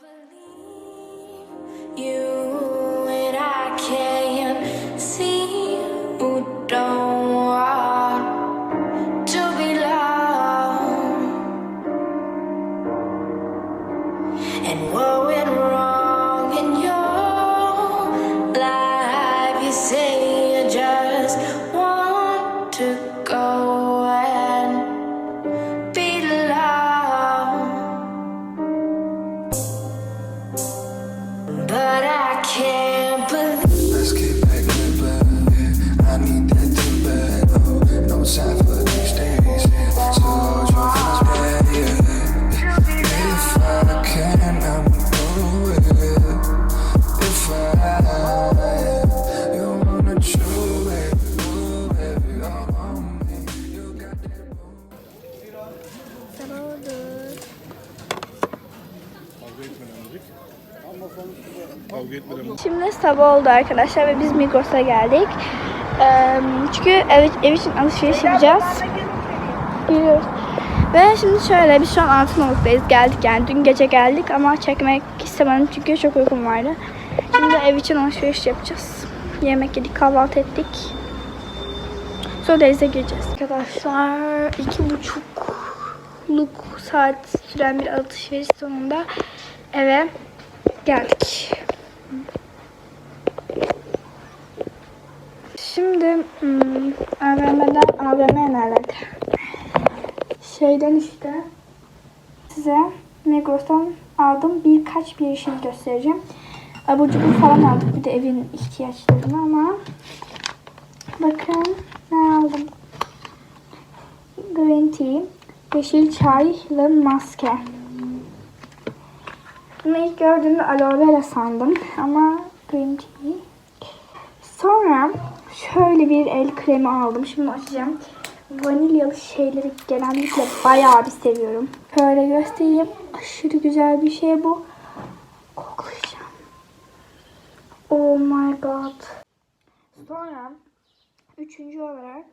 believe you. Sabah oldu arkadaşlar ve biz Migros'a geldik. Ee, çünkü ev, ev için alışveriş yapacağız. Ve şimdi şöyle biz şu an Altınoluk'tayız. Geldik yani dün gece geldik ama çekmek istemedim çünkü çok uykum vardı. Şimdi ev için alışveriş yapacağız. Yemek yedik, kahvaltı ettik. Sonra denize gireceğiz. Arkadaşlar iki buçukluk saat süren bir alışveriş sonunda eve geldik. Şimdi hmm, AVM'den AVM nerede? Şeyden işte size Migros'tan aldım birkaç bir şey göstereceğim. Abur cubur falan aldık bir de evin ihtiyaçlarını ama bakın ne aldım. Green tea, yeşil çaylı maske. Bunu ilk gördüğümde aloe vera sandım ama green tea. Sonra şöyle bir el kremi aldım. Şimdi açacağım. Vanilyalı şeyleri genellikle bayağı bir seviyorum. Şöyle göstereyim. Aşırı güzel bir şey bu. Koklayacağım. Oh my god. Sonra üçüncü olarak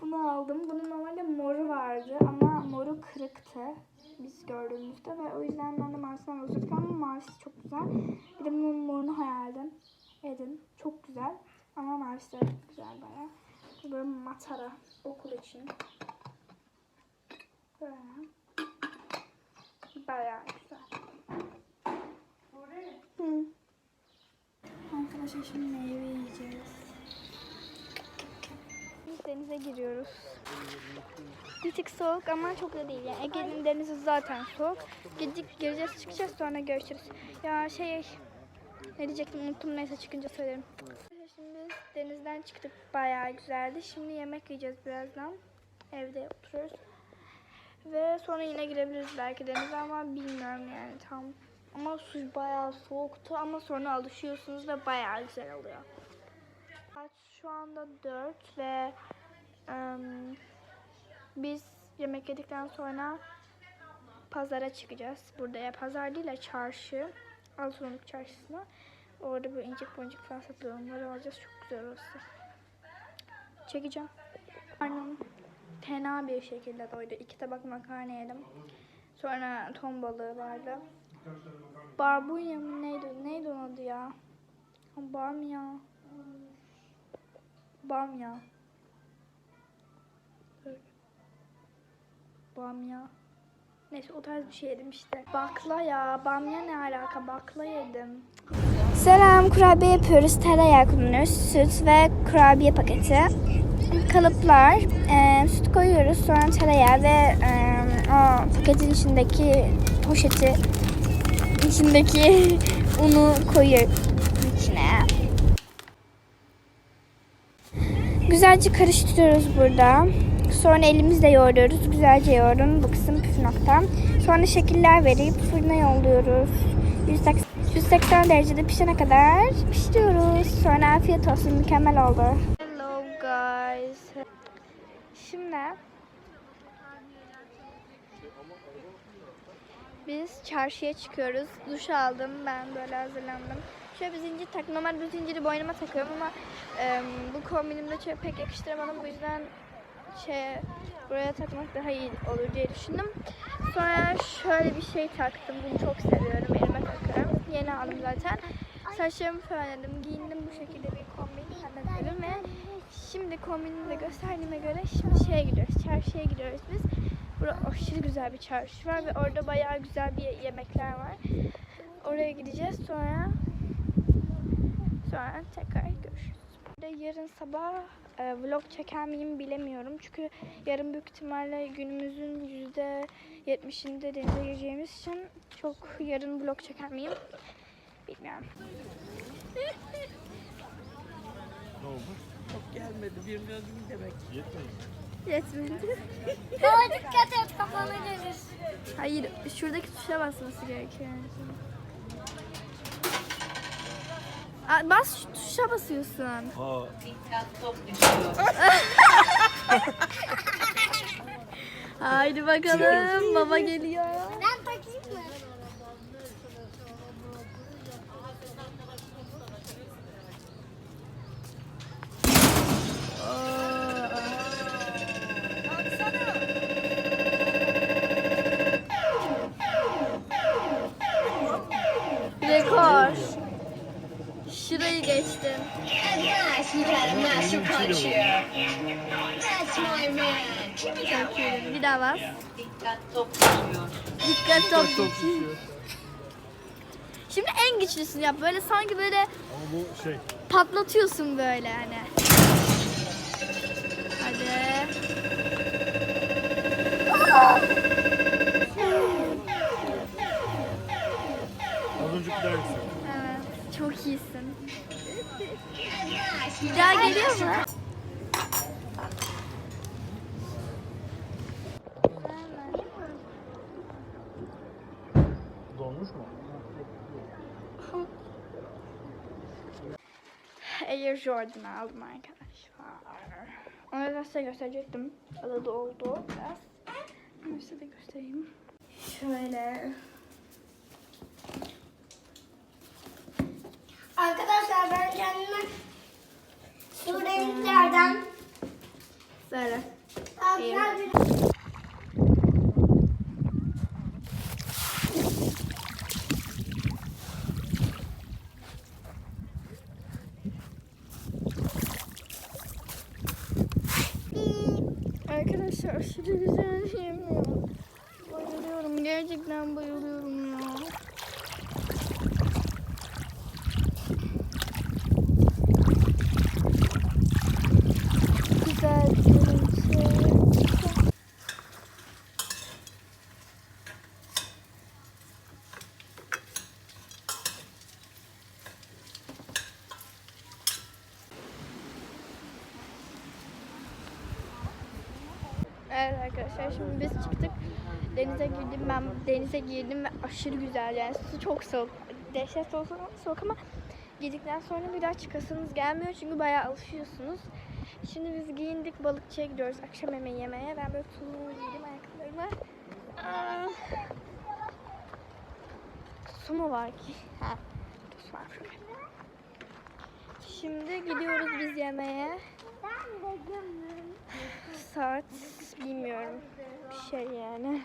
bunu aldım. Bunun normalde moru vardı ama moru kırıktı biz gördüğümüzde ve o yüzden ben de mavisinden vazgeçtim ama mavisi çok güzel. Bir de bunun morunu hayal. Edin. Çok güzel ama mavisi de güzel bayağı. Bu Böyle matara okul için. Böyle. Bayağı güzel. Hı. Arkadaşlar şimdi meyve yiyeceğiz. Biz denize giriyoruz. Bir tık soğuk ama çok da değil. Yani Ege'nin denizi zaten soğuk. Gidip gireceğiz çıkacağız sonra görüşürüz. Ya şey ne diyecektim unuttum neyse çıkınca söylerim. Şimdi denizden çıktık bayağı güzeldi. Şimdi yemek yiyeceğiz birazdan. Evde oturuyoruz. Ve sonra yine girebiliriz belki denize ama bilmiyorum yani tam. Ama su bayağı soğuktu ama sonra alışıyorsunuz ve bayağı güzel oluyor. Saat şu anda 4 ve em, biz yemek yedikten sonra pazara çıkacağız. Burada ya pazar değil de çarşı. Altınoluk çarşısına. Orada böyle incik boncuk falan satılıyor. Onları alacağız. Çok güzel orası. Çekeceğim. Karnım fena bir şekilde doydu. İki tabak makarna yedim. Sonra ton balığı vardı. Barbunya mı neydi? Neydi onun adı ya? Bamya. Bamya. Bamya. Neyse o tarz bir şey yedim işte. Bakla ya. Bamya ne alaka? Bakla yedim. Selam. Kurabiye yapıyoruz. Tereyağı kullanıyoruz. Süt ve kurabiye paketi. Kalıplar. e, süt koyuyoruz. Sonra tereyağı ve e, o paketin içindeki poşeti içindeki unu koyuyoruz içine. Güzelce karıştırıyoruz burada. Sonra elimizle yoğuruyoruz. Güzelce yoğurun. Bu kısım püf nokta. Sonra şekiller verip fırına yolluyoruz. 180, 180 derecede pişene kadar pişiriyoruz. Sonra afiyet olsun. Mükemmel oldu. Hello guys. Şimdi biz çarşıya çıkıyoruz. Duş aldım. Ben böyle hazırlandım. Şöyle bir zincir tak. Normal bir zinciri boynuma takıyorum ama e, bu kombinimde şöyle pek yakıştıramadım. Bu yüzden şey buraya takmak daha iyi olur diye düşündüm. Sonra şöyle bir şey taktım. Bunu çok seviyorum. Elime takarım. Yeni aldım zaten. Saçlarımı fönledim. Giyindim bu şekilde bir kombin hallettim ve şimdi kombinimi de gösterdiğime göre şimdi şeye gidiyoruz. Çarşıya gidiyoruz biz. Burada aşırı güzel bir çarşı var ve orada bayağı güzel bir yemekler var. Oraya gideceğiz sonra sonra tekrar görüşürüz. Burada yarın sabah e, vlog çeker miyim bilemiyorum. Çünkü yarın büyük ihtimalle günümüzün yüzde 70'inde denize gireceğimiz için çok yarın vlog çeker miyim bilmiyorum. Çok gelmedi. Bir milyon demek. Yetmedi. Baba dikkat et kafana gelir. Hayır şuradaki tuşa basması gerekiyor. Aa, bas şu tuşa basıyorsun. Haydi bakalım baba geliyor. İyi. Bir daha bas. Dikkat top düşüyor. Dikkat top düşüyor. Şimdi en güçlüsünü yap. Böyle sanki böyle Ama bu şey patlatıyorsun böyle hani. Hadi. az önceki daha yüksek. Çok iyisin. Bir daha geliyor mu? Donmuş mu? Air Jordan aldım arkadaşlar. Onu da size gösterecektim. Adı oldu biraz. Size de göstereyim. Şöyle. Arkadaşlar ben kendime Suriyelilerden Böyle. Arkadaşlar aşırı güzel yemiyor. Bayılıyorum. Gerçekten bayılıyorum ya. Güzel görüntü. Evet arkadaşlar şimdi biz çıktık. Denize girdim ben denize girdim ve aşırı güzel yani su çok soğuk. Dehşet soğuk, soğuk ama girdikten sonra bir daha çıkasınız gelmiyor çünkü bayağı alışıyorsunuz. Şimdi biz giyindik balıkçıya gidiyoruz akşam yemeği yemeye. Ben böyle tulumu giydim ayakkabılarıma. Aa, su mu var ki? Ha. Şimdi gidiyoruz biz yemeğe. Saat bilmiyorum. Bir şey yani.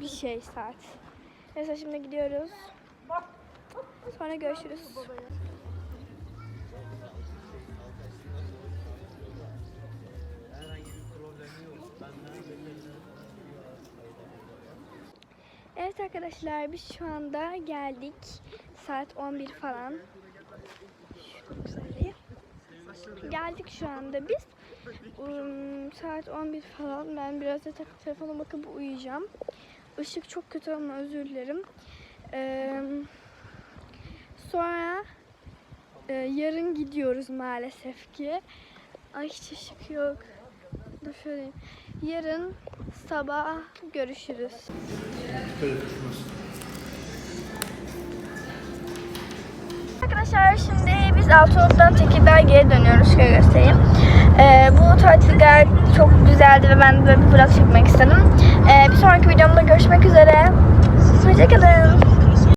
Bir şey saat. Neyse şimdi gidiyoruz. Sonra görüşürüz. Evet arkadaşlar biz şu anda geldik. Saat 11 falan. Şu güzelliği. Geldik şu anda biz. Um, saat 11 falan. Ben biraz da tak- telefona bakıp uyuyacağım. Işık çok kötü ama özür dilerim. Ee, sonra e, yarın gidiyoruz maalesef ki. Ay hiç ışık yok. Dur şöyle. Yarın sabah görüşürüz. Dikkat Arkadaşlar şimdi biz Altınoluk'tan Tekirdağ'a geri dönüyoruz. Şöyle göstereyim. Ee, bu tatil gayet çok güzeldi ve ben böyle bir vlog çekmek istedim. Ee, bir sonraki videomda görüşmek üzere. Hoşçakalın.